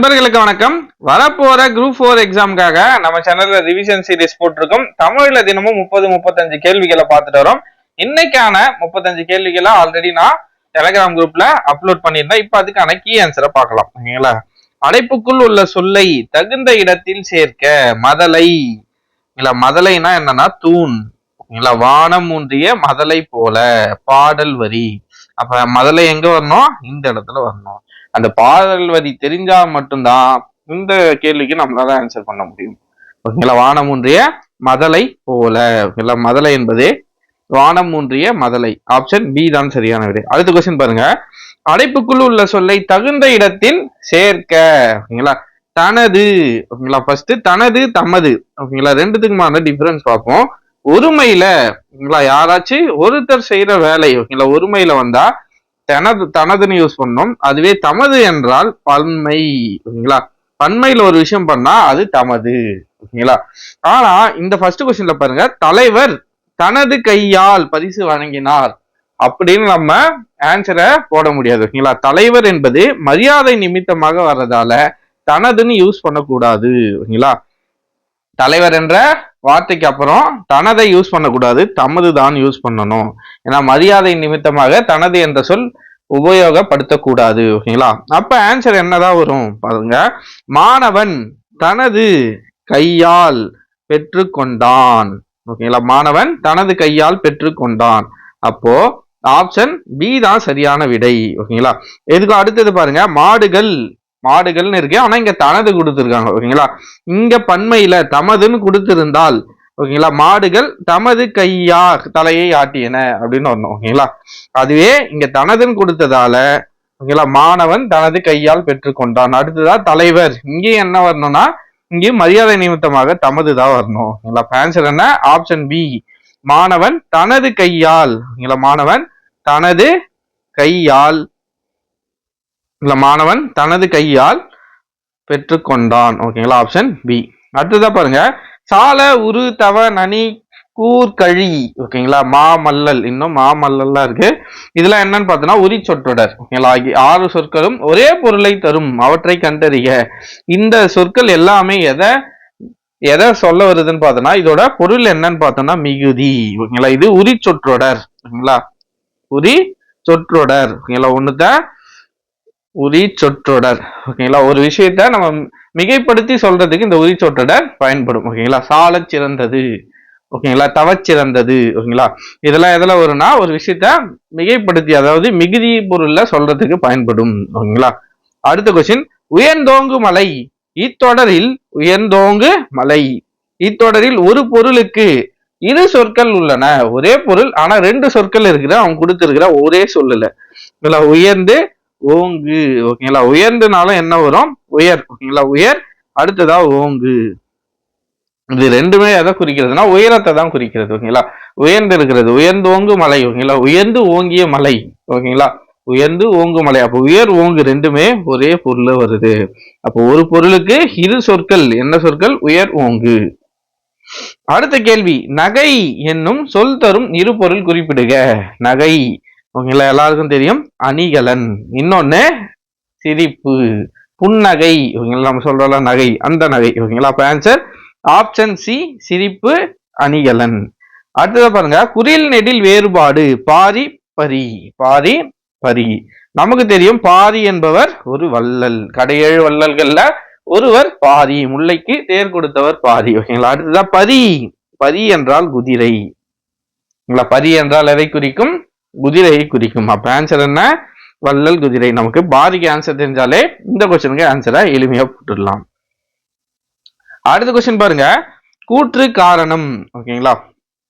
நண்பர்களுக்கு வணக்கம். வரப்போற குரூப் ஃபோர் எக்ஸாமுக்காக நம்ம சேனல்ல ரிவிஷன் சீரிஸ் போட்டிருக்கோம். தமிழ்ல தினமும் முப்பது முப்பத்தஞ்சு கேள்விகளை பார்த்துட்டு வரோம். இன்னைக்கான முப்பத்தஞ்சு கேள்விகளை ஆல்ரெடி நான் டெலகிராம் குரூப்ல அப்லோட் பண்ணியிருந்தேன். இப்போ அதுக்கான கீ ஆன்சரை பார்க்கலாம். ஓகேங்களா? அடைப்புக்குள் உள்ள சொல்லை தகுந்த இடத்தில் சேர்க்க மதலை. இல்ல மதலைனா என்னன்னா தூண். ஓகேங்களா? வானம் ஊன்றிய மதலை போல பாடல் வரி. அப்ப மதலை எங்க வரணும்? இந்த இடத்துல வரணும். அந்த பாடல் வரி தெரிஞ்சா மட்டும்தான் இந்த கேள்விக்கு நம்மளால ஆன்சர் பண்ண முடியும். ஓகேங்களா? வானம் ஒன்றிய மதலை போல. ஓகேங்களா? மதலை என்பது வானம் ஒன்றிய மதலை. ஆப்ஷன் பி தான் சரியான விடை அடுத்த கொஸ்டின் பாருங்க. அடைப்புக்குள் உள்ள சொல்லை தகுந்த இடத்தில் சேர்க்க. ஓகேங்களா? தனது. ஓகேங்களா? ஃபர்ஸ்ட் தனது தமது. ஓகேங்களா? ரெண்டுத்துக்குமான டிஃபரன்ஸ் பார்ப்போம். ஒருமையில ஓகேங்களா? யாராச்சும் ஒருத்தர் செய்யற வேலை ஓகேங்களா? ஒருமையில வந்தா தனது தனதுன்னு யூஸ் பண்ணணும் அதுவே தமது என்றால் பன்மை ஓகேங்களா? பன்மையில ஒரு விஷயம் பண்ணா அது தமது ஓகேங்களா? ஆனா இந்த ஃபர்ஸ்ட் கொஸ்டின்ல பாருங்க தலைவர் தனது கையால் பரிசு வழங்கினார் அப்படின்னு நம்ம ஆன்சரை போட முடியாது ஓகேங்களா? தலைவர் என்பது மரியாதை நிமித்தமாக வர்றதால தனதுன்னு யூஸ் பண்ணக்கூடாது ஓகேங்களா? தலைவர் என்ற வார்த்தைக்கு அப்புறம் தனதை யூஸ் பண்ணக்கூடாது தமது தான் யூஸ் பண்ணணும். ஏன்னா மரியாதை நிமித்தமாக தனது என்ற சொல் உபயோகப்படுத்தக்கூடாது ஓகேங்களா? அப்ப ஆன்சர் என்னதான் வரும்? பாருங்க. மாணவன் தனது கையால் பெற்றுக்கொண்டான். ஓகேங்களா? மாணவன் தனது கையால் பெற்றுக்கொண்டான். அப்போ ஆப்ஷன் பி தான் சரியான விடை ஓகேங்களா? எதுக்கு அடுத்தது பாருங்க. மாடுகள் மாடுகள்னு இருக்கு ஆனா இங்க தனது கொடுத்துருக்காங்க ஓகேங்களா? இங்க பண்மையில தமதுன்னு கொடுத்திருந்தால் ஓகேங்களா? மாடுகள் தமது கையா தலையை ஆட்டியன அப்படின்னு வரணும் ஓகேங்களா? அதுவே இங்க தனதுன்னு கொடுத்ததால ஓகேங்களா? மாணவன் தனது கையால் பெற்றுக்கொண்டான். அடுத்ததா தலைவர். இங்கே என்ன வரணும்னா இங்கே மரியாதை நிமித்தமாக தமது தான் வரணும் ஓகேங்களா? ஆன்சர் என்ன? ஆப்ஷன் பி மாணவன் தனது கையால் ஓகேங்களா? மாணவன் தனது கையால் இல்லை மாணவன் தனது கையால் பெற்றுக்கொண்டான். ஓகேங்களா ஆப்ஷன் பி அடுத்ததா பாருங்க. சால உரு தவ நனி கூர்கழி ஓகேங்களா மாமல்லல் இன்னும் மாமல்லல்லாம் இருக்கு. இதெல்லாம் என்னன்னு பார்த்தோன்னா உரி சொற்றொடர். ஓகேங்களா ஆகிய ஆறு சொற்களும் ஒரே பொருளை தரும். அவற்றை கண்டறிய இந்த சொற்கள் எல்லாமே எதை எதை சொல்ல வருதுன்னு பார்த்தோம்னா இதோட பொருள் என்னன்னு பார்த்தோம்னா மிகுதி. ஓகேங்களா இது உரி சொற்றொடர். ஓகேங்களா உரி சொற்றொடர். ஓகேங்களா ஒண்ணுத்த உரி சொற்றொடர் ஓகேங்களா? ஒரு விஷயத்த நம்ம மிகைப்படுத்தி சொல்றதுக்கு இந்த உரி சொற்றொடர் பயன்படும். ஓகேங்களா? சால சிறந்தது. ஓகேங்களா? தவச்சிறந்தது ஓகேங்களா? இதெல்லாம் எதில் வரும்னா ஒரு விஷயத்த மிகைப்படுத்தி அதாவது மிகுதி பொருள்ல சொல்றதுக்கு பயன்படும். ஓகேங்களா? அடுத்த கொஸ்டின் உயர்ந்தோங்கு மலை. இத்தொடரில் உயர்ந்தோங்கு மலை. இத்தொடரில் ஒரு பொருளுக்கு இரு சொற்கள் உள்ளன. ஒரே பொருள் ஆனா ரெண்டு சொற்கள் இருக்கிற அவங்க கொடுத்திருக்கிற ஒரே சொல்லல. ஓகேங்களா? உயர்ந்து ஓங்கு. ஓகேங்களா? உயர்ந்தனால என்ன வரும்? உயர். ஓகேங்களா? உயர். அடுத்ததா ஓங்கு. இது ரெண்டுமே எதை குறிக்கிறதுனா உயரத்தை தான் குறிக்கிறது. ஓகேங்களா? உயர்ந்து இருக்கிறது. உயர்ந்து ஓங்கு மலை. ஓகேங்களா? உயர்ந்து ஓங்கிய மலை. ஓகேங்களா? உயர்ந்து ஓங்கு மலை. அப்போ உயர் ஓங்கு ரெண்டுமே ஒரே பொருள் வருது. அப்போ ஒரு பொருளுக்கு இரு சொற்கள். என்ன சொற்கள்? உயர் ஓங்கு. அடுத்த கேள்வி. நகை என்னும் சொல் தரும் இரு பொருள் குறிப்பிடுக. நகை. ஓகேங்களா? எல்லாருக்கும் தெரியும். அணிகலன். இன்னொன்னு சிரிப்பு. புன்னகை. ஓகேங்களா? நம்ம சொல்றோம்ல நகை. அந்த நகை. ஓகேங்களா? அப்ப ஆன்சர் ஆப்ஷன் சி சிரிப்பு அணிகலன். அடுத்ததை பாருங்க குரில் நெடில் வேறுபாடு. பாரி பரி. பாரி பரி. நமக்கு தெரியும் பாரி என்பவர் ஒரு வள்ளல். கடையேழு வள்ளல்கள்ல ஒருவர் பாரி. முல்லைக்கு தேர் கொடுத்தவர் பாரி. ஓகேங்களா? அடுத்ததான் பரி. பரி என்றால் குதிரை. ஓகேங்களா? பரி என்றால் எதை குறிக்கும்? குதிரையை குறிக்கும். அப்ப ஆன்சர் என்ன? வள்ளல் குதிரை. நமக்கு பாதிக்கு ஆன்சர் தெரிஞ்சாலே இந்த கொஸ்டினுக்கு ஆன்சரை எளிமையா போட்டுடலாம். அடுத்த கொஸ்டின் பாருங்க. கூற்று காரணம். ஓகேங்களா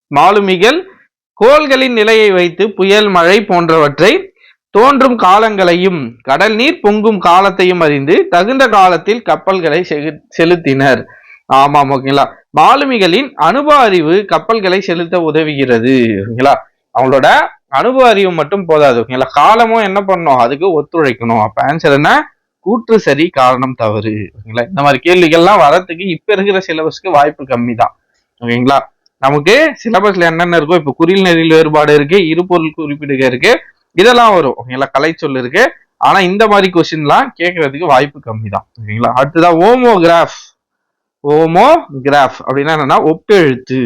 மாலுமிகள் கோள்களின் நிலையை வைத்து புயல் மழை போன்றவற்றை தோன்றும் காலங்களையும் கடல் நீர் பொங்கும் காலத்தையும் அறிந்து தகுந்த காலத்தில் கப்பல்களை செகு- செலுத்தினர். ஆமாம் ஓகேங்களா மாலுமிகளின் அனுபவ அறிவு கப்பல்களை செலுத்த உதவுகிறது. ஓகேங்களா அவங்களோட அனுபவ அறிவு மட்டும் போதாது. ஓகேங்களா காலமும் என்ன பண்ணணும்? அதுக்கு ஒத்துழைக்கணும். அப்ப ஆன்சர் என்ன? கூற்று சரி காரணம் தவறு. ஓகேங்களா இந்த மாதிரி கேள்விகள்லாம் வரத்துக்கு இப்ப இருக்கிற சிலபஸ்க்கு வாய்ப்பு கம்மி தான் ஓகேங்களா? நமக்கு சிலபஸ்ல என்னென்ன இருக்கோ இப்ப குறில் நெறியில் வேறுபாடு இருக்கு இருபொருள் குறிப்பிடுக இருக்கு இதெல்லாம் வரும். ஓகேங்களா? கலை சொல் இருக்கு. ஆனா இந்த மாதிரி கொஸ்டின்லாம் கேட்கறதுக்கு வாய்ப்பு கம்மி தான் ஓகேங்களா? அடுத்ததா ஓமோகிராஃப் ஓமோகிராஃப் அப்படின்னா என்னன்னா ஒப்பெழுத்து.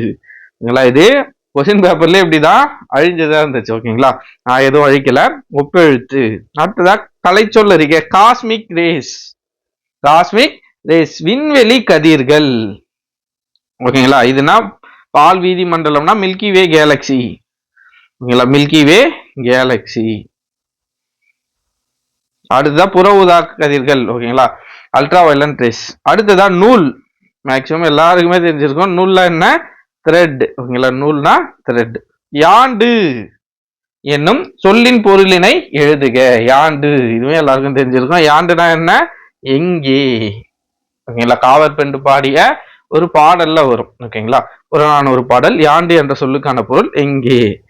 ஓகேங்களா? இது கொஸ்டின் பேப்பர்ல இப்படிதான் அழிஞ்சதா இருந்துச்சு ஓகேங்களா? நான் எதுவும் அழிக்கல. ஒப்பெழுத்து. அடுத்ததா கலைச்சொல் அறிக்கை காஸ்மிக் ரேஸ் காஸ்மிக் ரேஸ் விண்வெளி கதிர்கள். ஓகேங்களா? இதுனா பால் வீதி மண்டலம்னா மில்கி வே கேலக்சி ஓகேங்களா? மில்கி வே கேலக்சி அடுத்ததா புற உதா கதிர்கள் ஓகேங்களா? அல்ட்ரா வயலண்ட் ரேஸ் அடுத்ததா நூல். மேக்சிமம் எல்லாருக்குமே தெரிஞ்சிருக்கும். நூல்லாம் என்ன? த்ரெட் ஓகேங்களா? நூல்னா த்ரெட் யாண்டு என்னும் சொல்லின் பொருளினை எழுதுக. யாண்டு இதுவே எல்லாருக்கும் தெரிஞ்சிருக்கும். யாண்டுனா என்ன? எங்கே? ஓகேங்களா? காவர் பெண்டு பாடிய ஒரு பாடல்ல வரும். ஓகேங்களா? புறநான ஒரு பாடல் யாண்டு என்ற சொல்லுக்கான பொருள் எங்கே?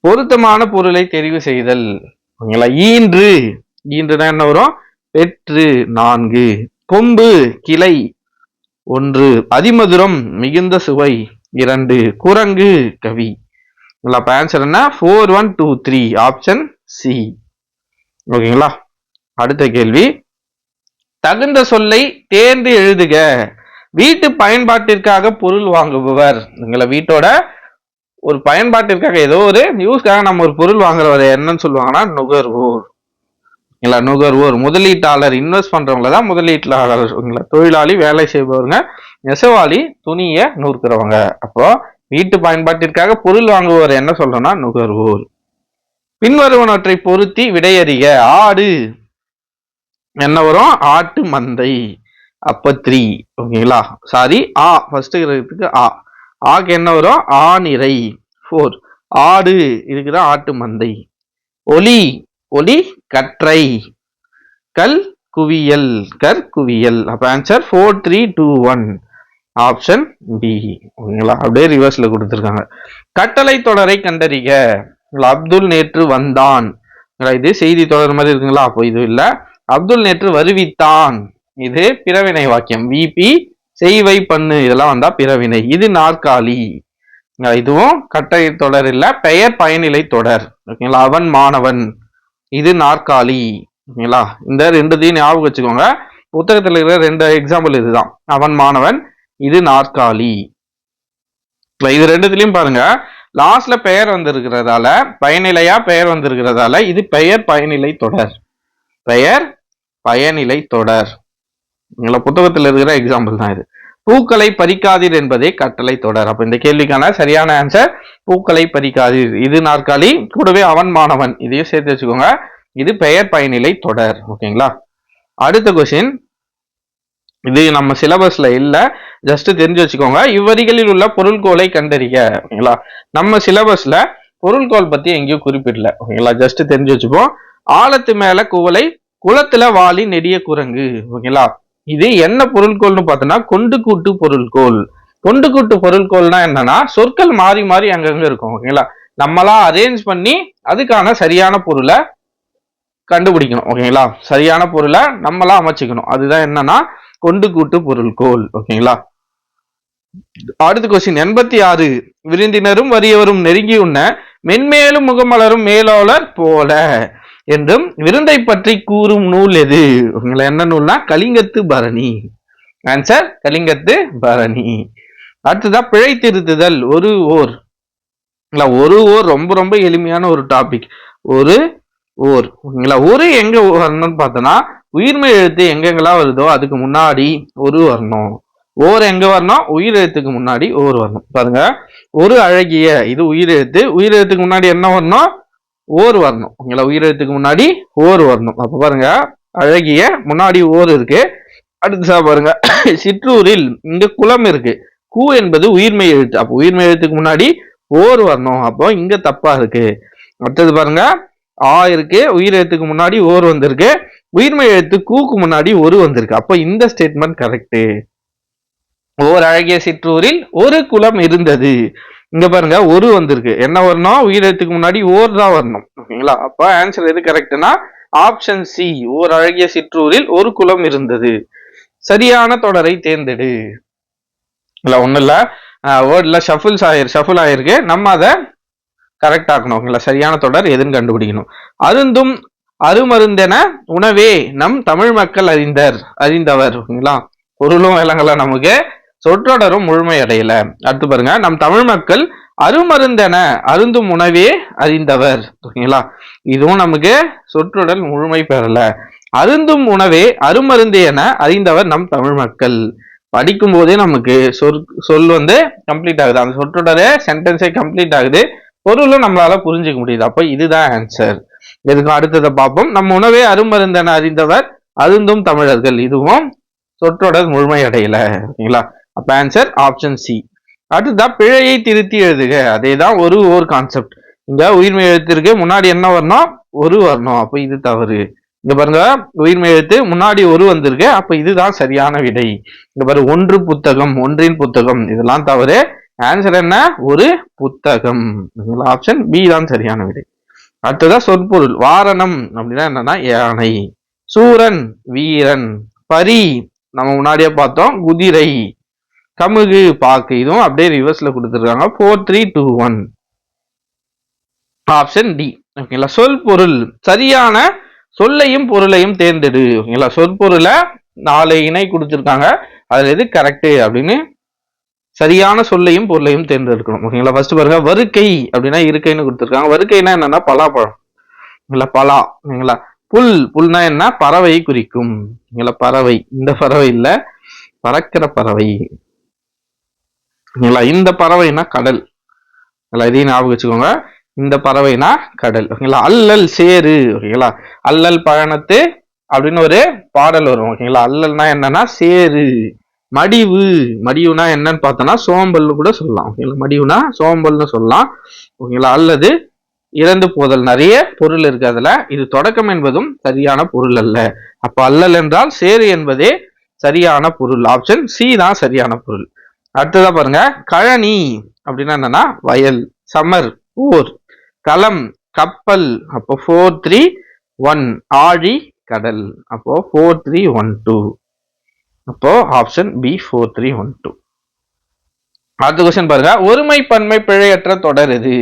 பொருத்தமான பொருளை தெரிவு செய்தல். ஓகேங்களா? ஈன்று. ஈன்றுனா என்ன வரும்? பெற்று நான்கு. கொம்பு கிளை. ஒன்று. அதிமதுரம் மிகுந்த சுவை. இரண்டு குரங்கு கவி. ஓகேங்களா அப்ப ஆன்சர் என்ன? Four one two three option C ஓகேங்களா? அடுத்த கேள்வி. தகுந்த சொல்லை தேர்ந்து எழுதுக. வீட்டு பயன்பாட்டிற்காக பொருள் வாங்குபவர். உங்களை வீட்டோட ஒரு பயன்பாட்டிற்காக ஏதோ ஒரு நியூஸ்க்காக நம்ம ஒரு பொருள் வாங்குறவரை என்னன்னு சொல்லுவாங்கன்னா நுகர்வோர். இல்ல நுகர்வோர் முதலீட்டாளர் இன்வெஸ்ட் பண்றவங்கள தான் முதலீட்டாளர் ஓகேங்களா தொழிலாளி வேலை செய்பவருங்க. நெசவாளி துணியை நூற்கிறவங்க. அப்போ வீட்டு பயன்பாட்டிற்காக பொருள் வாங்குவோர் என்ன சொல்றோம்னா நுகர்வோர். பின்வருவனவற்றை பொருத்தி விடையறிக. ஆடு. என்ன வரும்? ஆட்டு மந்தை. அப்ப த்ரீ ஓகேங்களா? சாரி ஆ. ஃபர்ஸ்ட் இருக்கிறதுக்கு ஆ. ஆக்கு என்ன வரும்? ஆணிரை ஃபோர் ஆடு. இதுக்குதான் ஆட்டு மந்தை. ஒலி. ஒலி கற்றை. கல் குவியல் கற்குவியல் அப்ப answer four three two one option B ஓகேங்களா? அப்படியே ரிவர்ஸ்ல கொடுத்துருக்காங்க. கட்டளை தொடரை கண்டறிக. அப்துல் நேற்று வந்தான். இது செய்தி தொடர் மாதிரி இருக்குங்களா? அப்போ இது இல்ல. அப்துல் நேற்று வருவித்தான். இது பிறவினை வாக்கியம். விபி செய்வை பண்ணு. இதெல்லாம் வந்தா பிறவினை. இது நாற்காலி. இதுவும் கட்டளை தொடர் இல்ல. பெயர் பயனிலை தொடர். ஓகேங்களா? அவன் மாணவன். இது நாற்காலி. ஓகேங்களா? இந்த ரெண்டுத்தையும் ஞாபகம் வச்சுக்கோங்க. புத்தகத்தில் இருக்கிற ரெண்டு எக்ஸாம்பிள் இதுதான். அவன் மாணவன் இது நாற்காலி. இது ரெண்டுத்துலையும் பாருங்க. லாஸ்ட்ல பெயர் வந்திருக்கிறதால பயனிலையா பெயர் வந்திருக்கிறதால இது பெயர் பயனிலை தொடர். பெயர் பயனிலை தொடர். உங்களை புத்தகத்தில் இருக்கிற எக்ஸாம்பிள் தான் இது. பூக்களை பறிக்காதீர் என்பதே கட்டளை தொடர். அப்ப இந்த கேள்விக்கான சரியான ஆன்சர் பூக்களை பறிக்காதீர். இது நாற்காலி கூடவே அவன் மாணவன். இதையும் சேர்த்து வச்சுக்கோங்க. இது பெயர் பயனிலை தொடர். ஓகேங்களா? அடுத்த கொஸ்டின் இது நம்ம சிலபஸ்ல இல்ல. ஜஸ்ட் தெரிஞ்சு வச்சுக்கோங்க. இவ்வரிகளில் உள்ள பொருள்கோளை கண்டறிக. ஓகேங்களா? நம்ம சிலபஸ்ல பொருள்கோள் பத்தி எங்கேயும் குறிப்பிடல. ஓகேங்களா? ஜஸ்ட் தெரிஞ்சு வச்சுப்போம். ஆழத்து மேல குவலை குளத்துல வாளி நெடிய குரங்கு. ஓகேங்களா? இது என்ன பொருள்கோள்னு பார்த்தோம்னா கொண்டு கூட்டு பொருள்கோள். கொண்டு கூட்டு பொருள்கோள்னா என்னன்னா சொற்கள் மாறி மாறி அங்கங்க இருக்கும் ஓகேங்களா நம்மளா அரேஞ்ச் பண்ணி அதுக்கான சரியான பொருளை கண்டுபிடிக்கணும் ஓகேங்களா சரியான பொருளை நம்மளா அமைச்சுக்கணும். அதுதான் என்னன்னா கொண்டு கூட்டு பொருள்கோள் ஓகேங்களா அடுத்த கொஸ்டின் எண்பத்தி ஆறு. விருந்தினரும் வறியவரும் நெருங்கி உண்ண மென்மேலும் முகமலரும் மேலோலர் போல. என்றும் விருந்தை பற்றி கூறும் நூல் எது? உங்களை என்ன நூல்னா கலிங்கத்து பரணி. ஆன்சர் கலிங்கத்து பரணி. அடுத்ததா பிழை திருத்துதல். ஒரு ஓர். இல்லை ஒரு ஓர் ரொம்ப ரொம்ப எளிமையான ஒரு டாபிக் ஒரு ஓர். ஓகேங்களா ஒரு எங்க வரணும்னு பார்த்தோன்னா உயிர்மை எழுத்து எங்கெங்கெல்லாம் வருதோ அதுக்கு முன்னாடி ஒரு வரணும். ஓர் எங்க வரணும்? உயிர் எழுத்துக்கு முன்னாடி ஓர் வரணும். பாருங்க. ஒரு அழகிய இது உயிர் எழுத்து. உயிர் எழுத்துக்கு முன்னாடி என்ன வரணும்? ஓர் வரணும். ஓகேங்களா? உயிரெழுத்துக்கு முன்னாடி ஓர் வரணும். அப்ப பாருங்க அழகிய முன்னாடி ஓர் இருக்கு. அடுத்ததா பாருங்க. சிற்றூரில் இங்க குளம் இருக்கு. கூ என்பது உயிர்மை எழுத்து. அப்போ உயிர்மை எழுத்துக்கு முன்னாடி ஓர் வரணும். அப்போ இங்க தப்பா இருக்கு. அடுத்தது பாருங்க ஆ இருக்கு உயிர் எழுத்துக்கு முன்னாடி ஓர் வந்திருக்கு. உயிர்மை எழுத்து கூக்கு முன்னாடி ஒரு வந்திருக்கு. அப்போ இந்த ஸ்டேட்மெண்ட் கரெக்டு ஓர் அழகிய சிற்றூரில் ஒரு குளம் இருந்தது. இங்க பாருங்க ஒரு வந்திருக்கு. என்ன வரணும் உயிரெழுத்துக்கு முன்னாடி ஓர் தான் வரணும். ஓகேங்களா? அப்ப ஆன்சர் எது கரெக்ட்னா ஆப்ஷன் சி ஓர் அழகிய சிற்றூரில் ஒரு குளம் இருந்தது. சரியான தொடரை தேர்ந்தெடு. இல்ல ஒண்ணு இல்ல. வேர்ட்ல ஷஃபிள்ஸ் ஆயிரு ஷஃபுல் ஆயிருக்கு. நம்ம அதை கரெக்ட் ஆக்கணும். ஓகேங்களா? சரியான தொடர் எதுன்னு கண்டுபிடிக்கணும். அருந்தும் அருமருந்தென உணவே நம் தமிழ் மக்கள் அறிந்தர் அறிந்தவர். ஓகேங்களா? பொருளும் விளங்கல நமக்கு. சொற்றொடரும் முழுமையடையல. அடுத்து பாருங்க நம் தமிழ் மக்கள் அருமருந்தென அருந்தும் உணவே அறிந்தவர். ஓகேங்களா இதுவும் நமக்கு சொற்றொடர் முழுமை பெறல. அருந்தும் உணவே அருமருந்து என அறிந்தவர் நம் தமிழ் மக்கள். படிக்கும் போதே நமக்கு சொல் சொல் வந்து கம்ப்ளீட் ஆகுது. அந்த சொற்றொடரே சென்டென்ஸே கம்ப்ளீட் ஆகுது. பொருளும் நம்மளால புரிஞ்சுக்க முடியுது. அப்ப இதுதான் ஆன்சர் இதுக்கு அடுத்ததை பார்ப்போம். நம் உணவே அருமருந்தென அறிந்தவர் அருந்தும் தமிழர்கள். இதுவும் சொற்றொடர் முழுமையடையல. ஓகேங்களா அப்ப ஆன்சர் ஆப்ஷன் சி அடுத்ததா பிழையை திருத்தி எழுதுக. அதே தான் ஒரு ஒரு கான்செப்ட் இங்க உயிர்மை எழுத்திற்கு முன்னாடி என்ன வரணும்? ஒரு வரணும். அப்ப இது தவறு. இங்க பாருங்க உயிர்மை எழுத்து முன்னாடி ஒரு வந்திருக்கு அப்ப இதுதான் சரியான விடை. இங்க பாருங்க ஒன்று புத்தகம் ஒன்றின் புத்தகம் இதெல்லாம் தவறு. ஆன்சர் என்ன? ஒரு புத்தகம். ஆப்ஷன் பி தான் சரியான விடை. அடுத்ததா சொற்பொருள் வாரணம் அப்படின்னா என்னன்னா யானை. சூரன் வீரன். பரி நம்ம முன்னாடியே பார்த்தோம் குதிரை. கமுகு பாக்கு இதுவும் அப்படியே ரிவர்ஸ்ல கொடுத்துருக்காங்க. Four three two one option D ஓகேங்களா சொல் பொருள் சரியான சொல்லையும் பொருளையும் தேர்ந்தெடு. ஓகேங்களா சொற்பொருளை நாலு இணை கொடுத்துருக்காங்க. அதுல எது கரெக்டு அப்படின்னு சரியான சொல்லையும் பொருளையும் தேர்ந்தெடுக்கணும். ஓகேங்களா ஃபர்ஸ்ட் பாருங்க வருக்கை அப்படின்னா இருக்கைன்னு கொடுத்துருக்காங்க. வருக்கைனா என்னன்னா பலாப்பழம். இல்ல பலா. ஓகேங்களா புல். புல்னா என்ன? பறவை குறிக்கும். ஓகேங்களா பறவை. இந்த பறவை இல்லை. பறக்கிற பறவை. ஓகேங்களா? இந்த பறவைனா கடல். ஓகேங்களா இதையும் ஞாபகம் வச்சுக்கோங்க. இந்த பறவைனா கடல். ஓகேங்களா? அல்லல் சேரு ஓகேங்களா? அல்லல் பயணத்து அப்படின்னு ஒரு பாடல் வரும். ஓகேங்களா? அல்லல்னா என்னன்னா சேரு மடிவு. மடிவுனா என்னன்னு பார்த்தோம்னா சோம்பல்னு கூட சொல்லலாம். ஓகேங்களா? மடிவுனா சோம்பல்னு சொல்லலாம். ஓகேங்களா? அல்லது இறந்து போதல். நிறைய பொருள் இருக்கு அதுல. இது தொடக்கம் என்பதும் சரியான பொருள் அல்ல. அப்ப அல்லல் என்றால் சேரு என்பதே சரியான பொருள். ஆப்ஷன் சி தான் சரியான பொருள். அடுத்ததா பாருங்க கழனி அப்படின்னா என்னன்னா வயல் சமர் ஊர் களம் கப்பல் அப்போ ஃபோர் த்ரீ ஒன் ஆழி கடல் அப்போ ஃபோர் த்ரீ ஒன் டூ அப்போ option B four three one two அடுத்த கொஸ்டின் பாருங்க ஒருமை பன்மை பிழையற்ற தொடர் இது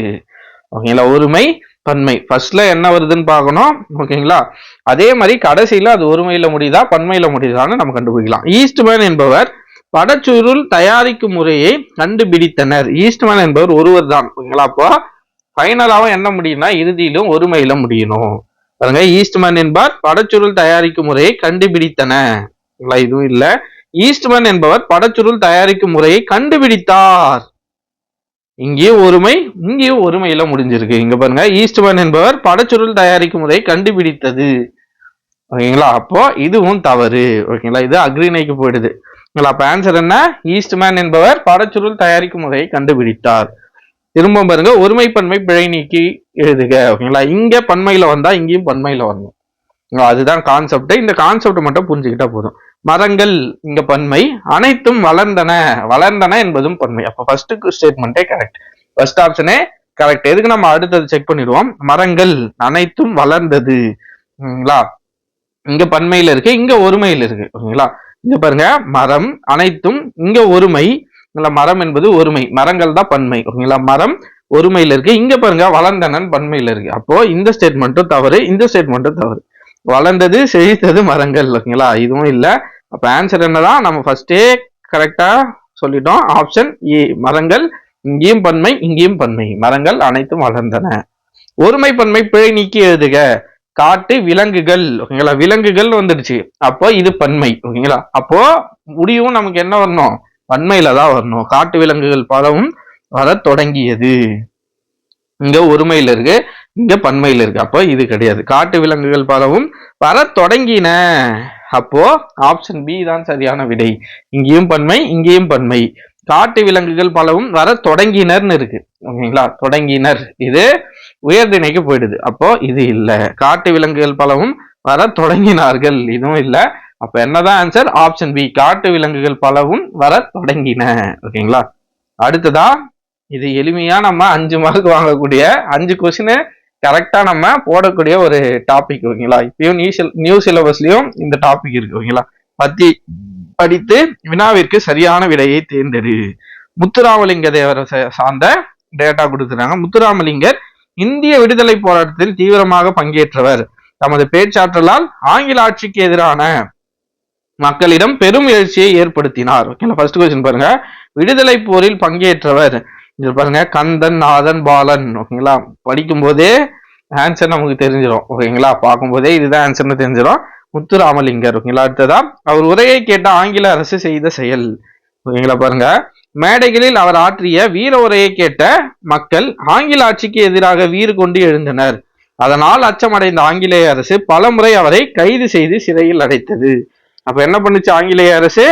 ஓகேங்களா ஒருமை பன்மை. ஃபர்ஸ்ட்ல என்ன வருதுன்னு பார்க்கணும். ஓகேங்களா அதே மாதிரி கடைசியில அது ஒருமையில முடியுதா பன்மையில முடியுதான்னு நம்ம கண்டுபிடிக்கலாம். ஈஸ்ட்மேன் என்பவர் படச்சுருள் தயாரிக்கும் முறையை கண்டுபிடித்தனர். ஈஸ்ட்மேன் என்பவர் ஒருவர் தான் ஓகேங்களா அப்போ ஃபைனலாகவும் என்ன முடியும்னா இறுதியிலும் ஒருமையில முடியணும். பாருங்க ஈஸ்ட்மேன் என்பார் படச்சுருள் தயாரிக்கும் முறையை கண்டுபிடித்தன இதுவும் இல்லை. ஈஸ்ட்மேன் என்பவர் படச்சுருள் தயாரிக்கும் முறையை கண்டுபிடித்தார். இங்கேயும் ஒருமை இங்கேயும் ஒருமையில முடிஞ்சிருக்கு. இங்க பாருங்க ஈஸ்ட்மேன் என்பவர் படச்சுருள் தயாரிக்கும் முறையை கண்டுபிடித்தது. ஓகேங்களா? அப்போ இதுவும் தவறு. ஓகேங்களா? இது அக்ரிணைக்கு போயிடுது. அப்ப ஆன்சர் என்ன? ஈஸ்ட்மேன் என்பவர் படச்சுருள் தயாரிக்கும் முறையை கண்டுபிடித்தார். திரும்ப பாருங்க ஒருமை பன்மை பிழை நீக்கி எழுதுக ஓகேங்களா? இங்க பன்மையில வந்தா இங்கேயும் பன்மையில வரணும். அதுதான் கான்செப்ட் இந்த கான்செப்ட் மட்டும் புரிஞ்சுக்கிட்டா போதும். மரங்கள் இங்க பன்மை. அனைத்தும் வளர்ந்தன. வளர்ந்தன என்பதும் பன்மை. அப்ப ஃபர்ஸ்ட் ஸ்டேட்மெண்ட்டே கரெக்ட் ஃபர்ஸ்ட் ஆப்ஷனே கரெக்ட் எதுக்கு நம்ம அடுத்தது செக் பண்ணிடுவோம்? மரங்கள் அனைத்தும் வளர்ந்தது. ஓகேங்களா? இங்க பன்மையில இருக்கு இங்க ஒருமையில இருக்கு ஓகேங்களா? இங்க பாருங்க மரம் அனைத்தும் இங்க ஒருமை. மரம் என்பது ஒருமை. மரங்கள் தான் பன்மை. ஓகேங்களா? மரம் ஒருமையில இருக்கு. இங்க பாருங்க வளர்ந்தனன் பன்மையில இருக்கு. அப்போ இந்த ஸ்டேட்மெண்ட்டும் தவறு இந்த ஸ்டேட்மெண்ட்டும் தவறு. வளர்ந்தது செழித்தது மரங்கள். ஓகேங்களா? இதுவும் இல்லை. அப்ப ஆன்சர் என்னதான்? நம்ம ஃபர்ஸ்டே கரெக்டா சொல்லிட்டோம். ஆப்ஷன் ஏ மரங்கள் இங்கேயும் பன்மை இங்கேயும் பன்மை. மரங்கள் அனைத்தும் வளர்ந்தன. ஒருமை பன்மை பிழை நீக்கி எழுதுக. காட்டு விலங்குகள் ஓகேங்களா? விலங்குகள் வந்துடுச்சு. அப்போ இது பன்மை ஓகேங்களா? அப்போ முடிவும் நமக்கு என்ன வரணும்? பன்மையில தான் வரணும். காட்டு விலங்குகள் பலவும் வர தொடங்கியது. இங்க ஒருமையில இருக்கு இங்க பன்மையில இருக்கு. அப்போ இது கிடையாது. காட்டு விலங்குகள் பலவும் வர தொடங்கின. அப்போ ஆப்ஷன் பி தான் சரியான விடை. இங்கேயும் பன்மை இங்கேயும் பன்மை. காட்டு விலங்குகள் பலவும் வர தொடங்கினர்னு இருக்கு. ஓகேங்களா? தொடங்கினர். இது உயர்திணைக்கு போயிடுது. அப்போ இது இல்லை. காட்டு விலங்குகள் பலவும் வர தொடங்கினார்கள். இதுவும் இல்லை. அப்ப என்னதான் ஆன்சர் ஆப்ஷன் பி காட்டு விலங்குகள் பலவும் வர தொடங்கின. ஓகேங்களா? அடுத்ததா இது எளிமையா நம்ம அஞ்சு மார்க் வாங்கக்கூடிய அஞ்சு கொஸ்டின் கரெக்டா நம்ம போடக்கூடிய ஒரு டாபிக் ஓகேங்களா? இப்பயும் நியூ சில நியூ சிலபஸ்லயும் இந்த டாபிக் இருக்கு ஓகேங்களா? பத்தி படித்து வினாவிற்கு சரியான விடையை தேர்ந்தெடு. முத்துராமலிங்க தேவரை சார்ந்த டேட்டா கொடுத்துறாங்க முத்துராமலிங்கர் இந்திய விடுதலை போராட்டத்தில் தீவிரமாக பங்கேற்றவர். தமது பேச்சாற்றலால் ஆங்கில ஆட்சிக்கு எதிரான மக்களிடம் பெரும் எழுச்சியை ஏற்படுத்தினார். ஓகேங்களா ஃபர்ஸ்ட் கொஸ்டின் பாருங்க. விடுதலை போரில் பங்கேற்றவர். இது பாருங்க கந்தன் நாதன் பாலன். ஓகேங்களா? படிக்கும் போதே ஆன்சர் நமக்கு தெரிஞ்சிடும் ஓகேங்களா? பார்க்கும்போதே இதுதான் ஆன்சர்னு தெரிஞ்சிடும் முத்துராமலிங்கர் ஓகேங்களா அடுத்ததா அவர் உரையை கேட்ட ஆங்கில அரசு செய்த செயல். ஓகேங்களா பாருங்க. மேடைகளில் அவர் ஆற்றிய வீர உரையை கேட்ட மக்கள் ஆங்கில ஆட்சிக்கு எதிராக வீறு கொண்டு எழுந்தனர். அதனால் அச்சமடைந்த ஆங்கிலேய அரசு பலமுறை அவரை கைது செய்து சிறையில் அடைத்தது. அப்ப என்ன பண்ணுச்சு ஆங்கிலேய அரசு?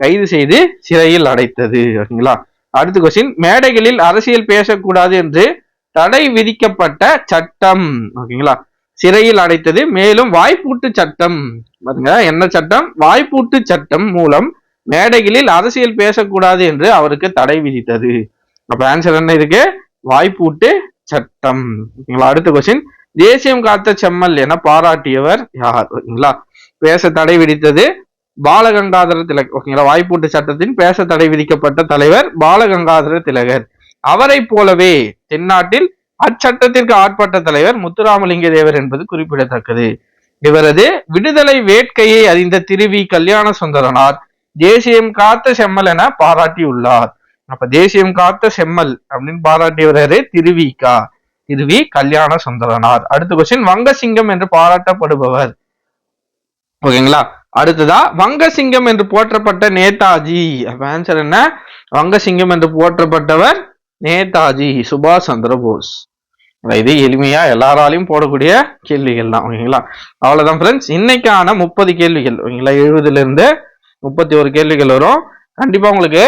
கைது செய்து சிறையில் அடைத்தது. ஓகேங்களா அடுத்த கொஸ்டின் மேடைகளில் அரசியல் பேசக்கூடாது என்று தடை விதிக்கப்பட்ட சட்டம். ஓகேங்களா? சிறையில் அடைத்தது. மேலும் வாய்ப்பூட்டு சட்டம். பாருங்க என்ன சட்டம்? வாய்ப்பூட்டு சட்டம் மூலம் மேடைகளில் அரசியல் பேசக்கூடாது என்று அவருக்கு தடை விதித்தது. அப்ப ஆன்சர் என்ன இருக்கு? வாய்ப்பூட்டு சட்டம். ஓகேங்களா? அடுத்த கொஸ்டின் தேசியம் காத்த செம்மல் என பாராட்டியவர் யார்? ஓகேங்களா? பேச தடை விதித்தது பாலகங்காதர திலக் ஓகேங்களா? வாய்ப்பூட்டு சட்டத்தின் பேச தடை விதிக்கப்பட்ட தலைவர் பாலகங்காதர திலகர். அவரை போலவே தென்னாட்டில் அச்சட்டத்திற்கு ஆட்பட்ட தலைவர் முத்துராமலிங்க தேவர் என்பது குறிப்பிடத்தக்கது. இவரது விடுதலை வேட்கையை அறிந்த திருவி கல்யாண சுந்தரனார் தேசியம் காத்த செம்மல் என பாராட்டியுள்ளார். அப்ப தேசியம் காத்த செம்மல் அப்படின்னு பாராட்டியவரே திருவிக்கா திருவி கல்யாண சுந்தரனார். அடுத்த கொஸ்டின் வங்கசிங்கம் என்று பாராட்டப்படுபவர். ஓகேங்களா? அடுத்ததா வங்கசிங்கம் என்று போற்றப்பட்ட நேதாஜி. ஆன்சர் என்ன? வங்கசிங்கம் என்று போற்றப்பட்டவர் நேதாஜி சுபாஷ் சந்திர போஸ். இது எளிமையா எல்லாராலையும் போடக்கூடிய கேள்விகள் தான் ஓகேங்களா? அவ்வளவுதான் ஃப்ரெண்ட்ஸ் இன்னைக்கான முப்பது கேள்விகள் ஓகேங்களா? எழுபதுல இருந்து முப்பத்தி ஒரு கேள்விகள் வரும். கண்டிப்பா உங்களுக்கு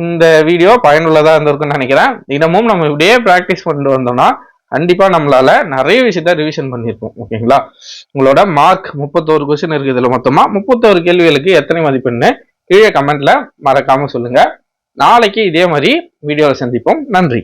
இந்த வீடியோ பயனுள்ளதா இருந்திருக்கும்னு நினைக்கிறேன். தினமும் நம்ம இப்படியே ப்ராக்டிஸ் பண்ணிட்டு வந்தோம்னா கண்டிப்பா நம்மளால நிறைய விஷயத்த ரிவிஷன் பண்ணியிருப்போம் ஓகேங்களா? உங்களோட மார்க் முப்பத்தோரு கொஸ்டின் இருக்கு இதுல மொத்தமா முப்பத்தோரு கேள்விகளுக்கு எத்தனை மதிப்பெண்ணு? கீழே கமெண்ட்ல மறக்காம சொல்லுங்க. நாளைக்கு இதே மாதிரி வீடியோவில் சந்திப்போம். நன்றி.